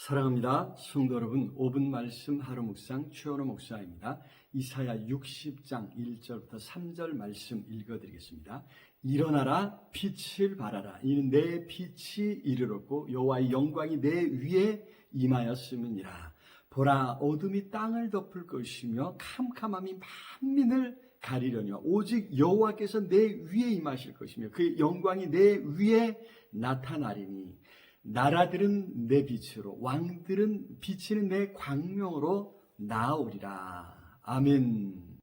사랑합니다. 성도 여러분, 5분 말씀 하루 묵상 최원호 목사입니다. 이사야 60장 1절부터 3절 말씀 읽어드리겠습니다. 일어나라 빛을 발하라 이는 내 빛이 이르렀고 여호와의 영광이 내 위에 임하였음이니라. 보라 어둠이 땅을 덮을 것이며 캄캄함이 만민을 가리려니와 오직 여호와께서 내 위에 임하실 것이며 그 영광이 내 위에 나타나리니 나라들은 내 빛으로 왕들은 비치는 내 광명으로 나오리라. 아멘.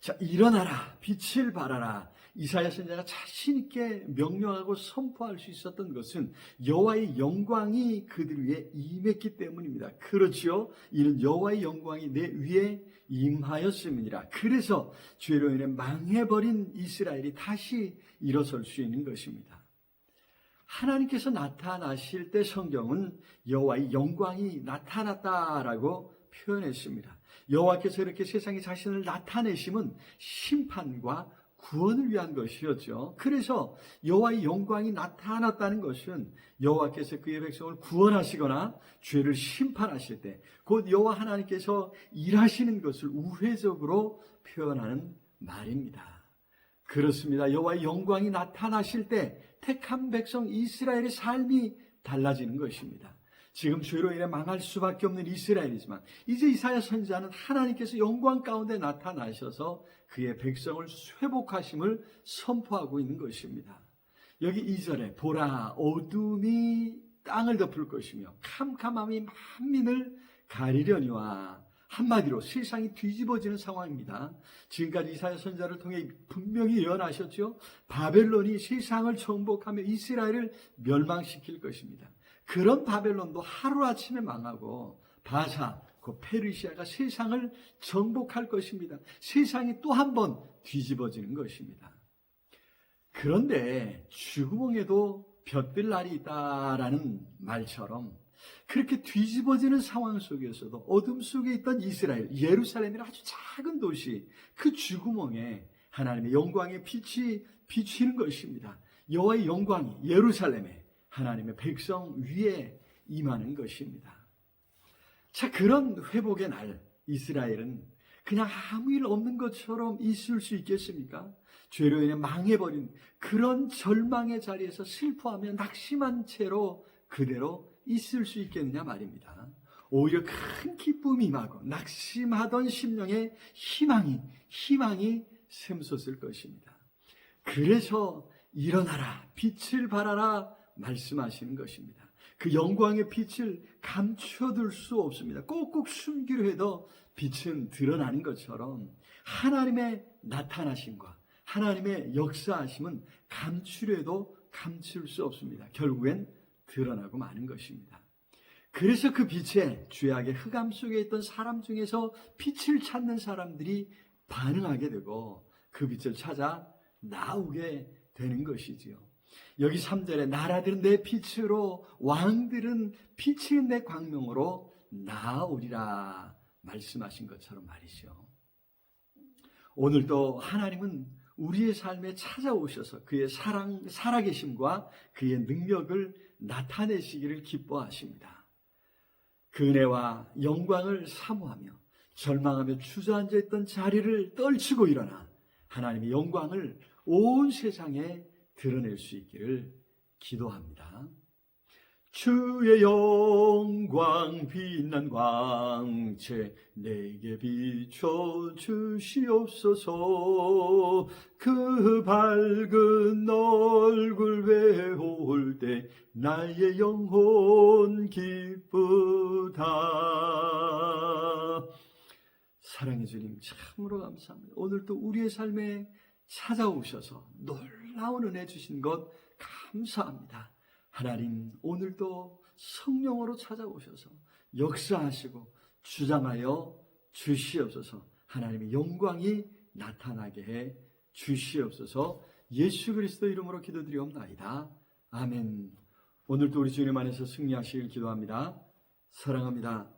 자, 일어나라. 빛을 발하라. 이사야 선자가 자신 있게 명령하고 선포할 수 있었던 것은 여호와의 영광이 그들 위에 임했기 때문입니다. 그렇지요? 이는 여호와의 영광이 내 위에 임하였음이니라. 그래서 죄로 인해 망해버린 이스라엘이 다시 일어설 수 있는 것입니다. 하나님께서 나타나실 때 성경은 여호와의 영광이 나타났다라고 표현했습니다. 여호와께서 이렇게 세상에 자신을 나타내심은 심판과 구원을 위한 것이었죠. 그래서 여호와의 영광이 나타났다는 것은 여호와께서 그의 백성을 구원하시거나 죄를 심판하실 때 곧 여호와 하나님께서 일하시는 것을 우회적으로 표현하는 말입니다. 그렇습니다. 여호와의 영광이 나타나실 때 택한 백성 이스라엘의 삶이 달라지는 것입니다. 지금 죄로 인해 망할 수밖에 없는 이스라엘이지만 이제 이사야 선지자는 하나님께서 영광 가운데 나타나셔서 그의 백성을 회복하심을 선포하고 있는 것입니다. 여기 2절에 보라 어둠이 땅을 덮을 것이며 캄캄함이 만민을 가리려니와 한마디로 세상이 뒤집어지는 상황입니다. 지금까지 이사야 선자를 통해 분명히 예언하셨죠. 바벨론이 세상을 정복하며 이스라엘을 멸망시킬 것입니다. 그런 바벨론도 하루아침에 망하고 바사, 그 페르시아가 세상을 정복할 것입니다. 세상이 또 한 번 뒤집어지는 것입니다. 그런데 죽음에도 볕들 날이 있다라는 말처럼 그렇게 뒤집어지는 상황 속에서도 어둠 속에 있던 이스라엘, 예루살렘이라 아주 작은 도시, 그 쥐구멍에 하나님의 영광의 빛이 비치는 것입니다. 여호와의 영광이 예루살렘에 하나님의 백성 위에 임하는 것입니다. 자, 그런 회복의 날, 이스라엘은 그냥 아무 일 없는 것처럼 있을 수 있겠습니까? 죄로 인해 망해버린 그런 절망의 자리에서 슬퍼하며 낙심한 채로 그대로 있을 수 있겠느냐 말입니다. 오히려 큰 기쁨이 임하고 낙심하던 심령에 희망이, 희망이 샘솟을 것입니다. 그래서 일어나라, 빛을 발하라 말씀하시는 것입니다. 그 영광의 빛을 감춰둘 수 없습니다. 꼭꼭 숨기려 해도 빛은 드러나는 것처럼 하나님의 나타나심과 하나님의 역사하심은 감추려 해도 감출 수 없습니다. 결국엔 드러나고 마는 것입니다. 그래서 그 빛에 죄악의 흑암 속에 있던 사람 중에서 빛을 찾는 사람들이 반응하게 되고 그 빛을 찾아 나오게 되는 것이지요. 여기 3절에 나라들은 내 빛으로 왕들은 빛이 내 광명으로 나오리라 말씀하신 것처럼 말이죠. 오늘도 하나님은 우리의 삶에 찾아오셔서 그의 사랑, 살아계심과 그의 능력을 나타내시기를 기뻐하십니다. 그 은혜와 영광을 사모하며 절망하며 주저앉아 있던 자리를 떨치고 일어나 하나님의 영광을 온 세상에 드러낼 수 있기를 기도합니다. 주의 영광 빛난 광채 내게 비춰 주시옵소서. 그 밝은 얼굴 배울 때 나의 영혼 기쁘다. 사랑해 주님 참으로 감사합니다. 오늘도 우리의 삶에 찾아오셔서 놀라운 은혜 주신 것 감사합니다 하나님, 오늘도 성령으로 찾아오셔서 역사하시고 주장하여 주시옵소서 하나님의 영광이 나타나게 해 주시옵소서 예수 그리스도 이름으로 기도드리옵나이다. 아멘. 오늘도 우리 주님 안에서 승리하시길 기도합니다. 사랑합니다.